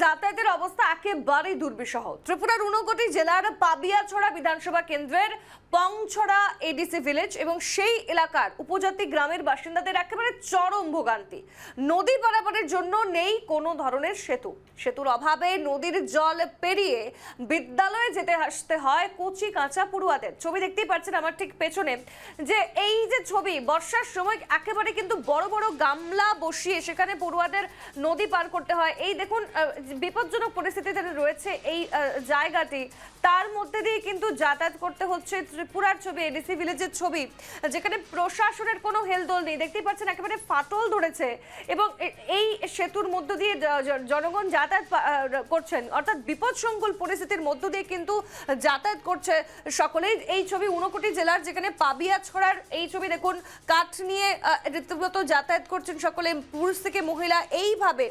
যাতায়াতের অবস্থা একেবারেই দুর্বিষহ। ত্রিপুরার ঊনকোটি জেলার পাবিয়াছড়া বিধানসভা কেন্দ্রের পংছড়া এডিসি ভিলেজ এবং সেই এলাকার উপজাতি গ্রামের বাসিন্দাদের একেবারে চরম ভোগান্তি। নদী পারাপারের জন্য নেই কোনো ধরনের সেতু। সেতুর অভাবে নদীর জল পেরিয়ে বিদ্যালয়ে যেতে আসতে হয় কুচি কাঁচা পড়ুয়াদের। ছবি দেখতেই পাচ্ছেন আমার ঠিক পেছনে যে এই যে ছবি, বর্ষার সময় একেবারে কিন্তু বড় বড় গামলা বসিয়ে সেখানে পড়ুয়াদের নদী পার করতে হয়। এই দেখুন বিপজ্জনক পরিস্থিতি পরিস্থিতিতে রয়েছে এই জায়গাটি, তার মধ্যে দিয়ে কিন্তু যাতায়াত করতে হচ্ছে ত্রিপুরার ছবি এডিসি ভিলেজের ছবি, যেখানে প্রশাসনের কোনো হেলদোল নেই। দেখতেই পাচ্ছেন একেবারে ফাটল ধরেছে এবং এই সেতুর মধ্য দিয়ে জনগণ যাতায়াত করছেন। অর্থাৎ বিপদসংকুল পরিস্থিতির মধ্য দিয়ে কিন্তু যাতায়াত করছে সকলেই। এই ছবি ঊনকোটি জেলার যেখানে পাবিয়া ছড়ার এই ছবি দেখুন, কাঠ নিয়ে রীতিমতো যাতায়াত করছেন সকলে। পুরুষ থেকে মহিলা, এইভাবে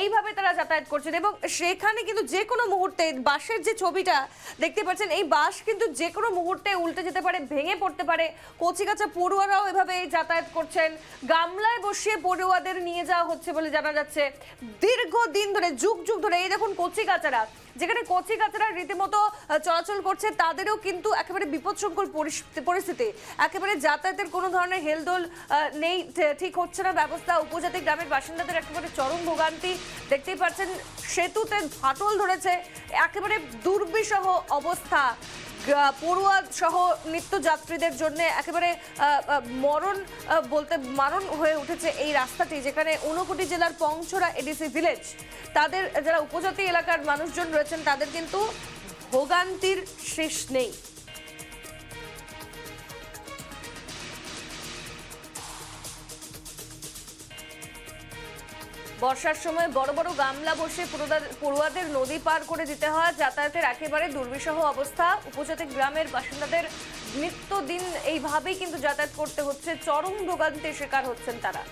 এইভাবে তারা যাতায়াত করছেন। এবং সেখানে কিন্তু যে কোনো মুহূর্তে বাসের যে ছবিটা দেখতে পাচ্ছেন, এই বাস কিন্তু যে কোনো মুহূর্তে উল্টে যেতে পারে, ভেঙে পড়তে পারে। কচিকাচা পড়ুয়ারাও এভাবে যাতায়াত করছেন। গামলায় বসিয়ে পড়ুয়াদের নিয়ে যাওয়া হচ্ছে বলে জানা যাচ্ছে। দীর্ঘদিন ধরে, যুগ যুগ ধরে এই দেখুন কচিকাচারা যেখানে কচি কাচারা রীতিমতো চলাচল করছে, তাদেরও কিন্তু একেবারে বিপদসংকুল পরিস- পরিস্থিতি। একেবারে যাতায়াতের কোনো ধরনের হেলদোল নেই ঠিক হচ্ছে না ব্যবস্থা। উপজাতি গ্রামের বাসিন্দাদের একেবারে চরম ভোগান্তি। দেখতেই পাচ্ছেন, সেতুতে ফাটল ধরেছে। একেবারে দুর্বিষহ অবস্থা। পড়ুয়া সহ নিত্যযাত্রীদের জন্য একেবারে মরণ বলতে মারণ হয়ে উঠেছে এই রাস্তাটি, যেখানে ঊনকোটি জেলার পংছড়া এডিসি ভিলেজ তাদের যারা উপজাতি এলাকার মানুষজন রয়েছেন, তাদের কিন্তু ভোগান্তির শেষ নেই। বর্ষার সময় বড় বড় গামলা বসে পড়ুয়াদের নদী পার করে দিতে হয়। যাতায়াতের একেবারে দুর্বিষহ অবস্থা। উপজাতি গ্রামের বাসিন্দাদের নিত্যদিন এইভাবেই কিন্তু যাতায়াত করতে হচ্ছে। চরম ভোগান্তির শিকার হচ্ছেন তারা।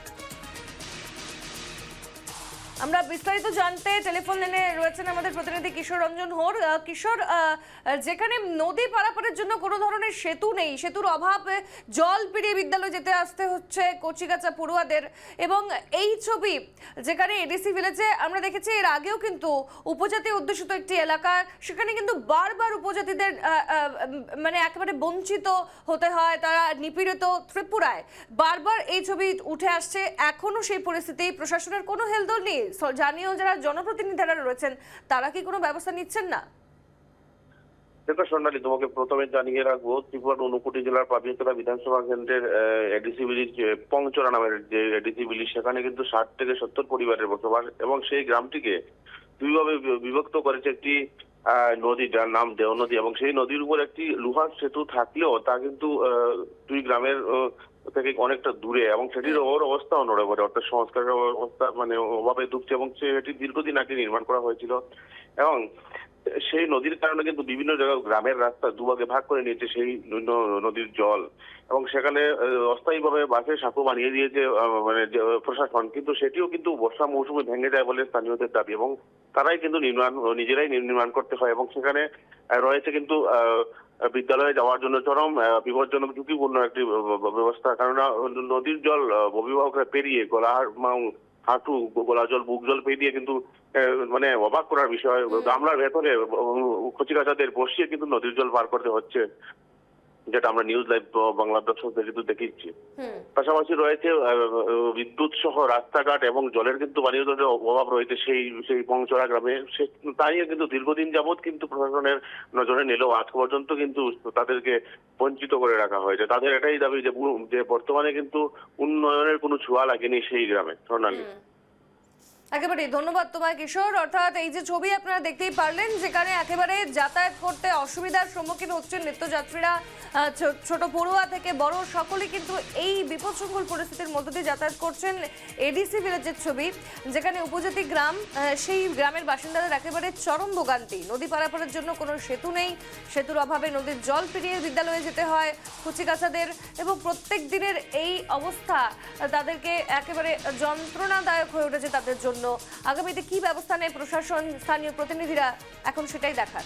আমরা বিস্তারিত জানতে টেলিফোন লাইনে রয়েছেন আমাদের প্রতিনিধি কিশোর রঞ্জন হোর। কিশোর যেখানে নদী পারাপারের জন্য কোনো ধরনের সেতু নেই। সেতুর অভাব জল পেরিয়ে বিদ্যালয়ে যেতে আসতে হচ্ছে কচিকাচা পড়ুয়াদের। এবং এই ছবি যেখানে এডিসি ভিলেজে আমরা দেখেছি, এর আগেও কিন্তু উপজাতি অধ্যুষিত একটি এলাকা। সেখানে কিন্তু বারবার উপজাতিদের মানে একেবারে বঞ্চিত হতে হয়, তারা নিপীড়িত ত্রিপুরায়। বারবার এই ছবি উঠে আসছে। এখনও সেই পরিস্থিতি। প্রশাসনের কোনো হেলদোল নেই। জানিও যারা জনপ্রতিনিধিরা রয়েছেন, তারা কি কোনো ব্যবস্থা নিচ্ছেন না? দেখো সোনালী, তোমাকে প্রথমে জানিয়ে রাখব ত্রিপুরার অনুকুটি জেলার পাবিতলা বিধানসভা কেন্দ্রের এডিসি ভিলিজ পংচরা নামের যে এডিসি ভিলিজ সেখানে কিন্তু ষাট থেকে সত্তর পরিবারের বসবাস এবং সেই গ্রামটিকে দুইভাবে বিভক্ত করেছে একটি নদী যার নাম দেও নদী এবং সেই নদীর উপর একটি লোহার সেতু থাকলেও তা কিন্তু আহ, দুই গ্রামের থেকে অনেকটা দূরে এবং সেটির ওর অবস্থা নড়ে অর্থাৎ সংস্কারের অবস্থা মানে অভাবে ডুবছে এবং সেটি দীর্ঘদিন আগে নির্মাণ করা হয়েছিল। এবং সেই নদীর কারণে কিন্তু বিভিন্ন জায়গায় গ্রামের রাস্তা দুভাগে ভাগ করে নিয়েছে সেই নদীর জল। এবং সেখানে অস্থায়ীভাবে বাসে সাঁকো বানিয়ে দিয়েছে মানে প্রশাসন। কিন্তু সেটিও কিন্তু বর্ষা মৌসুমে ভেঙে যায় বলে স্থানীয়দের দাবি। এবং তারাই কিন্তু নির্মাণ, নিজেরাই নির্মাণ করতে হয়। এবং সেখানে রয়েছে কিন্তু বিদ্যালয়ে যাওয়ার জন্য চরম বিপজ্জনক, ঝুঁকিপূর্ণ একটি ব্যবস্থা। কেননা, নদীর জল অভিভাবকরা পেরিয়ে গলা মা- হাঁটু গোলা জল বুক জল পেয়ে দিয়ে কিন্তু মানে অবাক করার বিষয়। গামলার ভেতরে কচিকাচাদের বসিয়ে কিন্তু নদীর জল পার করতে হচ্ছে। যেটা আমরা নিউজ লাইভ বাংলা দর্শকদের কিন্তু দেখিয়েছি। পাশাপাশি রয়েছে বিদ্যুৎ সহ রাস্তাঘাট এবং জলের কিন্তু পানীয় জলের অভাব রয়েছে সেই সেই পংচড়া গ্রামে। সে তাই কিন্তু দীর্ঘদিন যাবৎ কিন্তু প্রশাসনের নজরে নিলেও আজ পর্যন্ত কিন্তু তাদেরকে বঞ্চিত করে রাখা হয়েছে। তাদের এটাই দাবি যে বর্তমানে কিন্তু উন্নয়নের কোনো ছোঁয়া লাগেনি সেই গ্রামে সোনালী একেবারেই ধন্যবাদ তোমায়, কিশোর। অর্থাৎ এই যে ছবি আপনারা দেখতেই পারলেন, যেখানে একেবারে যাতায়াত করতে অসুবিধার সম্মুখীন হচ্ছেন নিত্যযাত্রীরা ছোট পড়ুয়া থেকে বড় সকলেই কিন্তু এই বিপদসংকুল পরিস্থিতির মধ্য দিয়ে যাতায়াত করছেন এডিসি ভিলেজের ছবি, যেখানে উপজাতি গ্রাম সেই গ্রামের বাসিন্দাদের একেবারে চরম ভোগান্তি। নদী পারাপারের জন্য কোনো সেতু নেই, সেতুর অভাবে নদীর জল পেরিয়ে বিদ্যালয়ে যেতে হয় কচিকাচাদের এবং প্রত্যেক দিনের এই অবস্থা তাদেরকে একেবারে যন্ত্রণাদায়ক হয়ে উঠেছে তাদের জন্য। আগামীতে কি ব্যবস্থা নেয় প্রশাসন স্থানীয় প্রতিনিধিরা এখন সেটাই দেখার।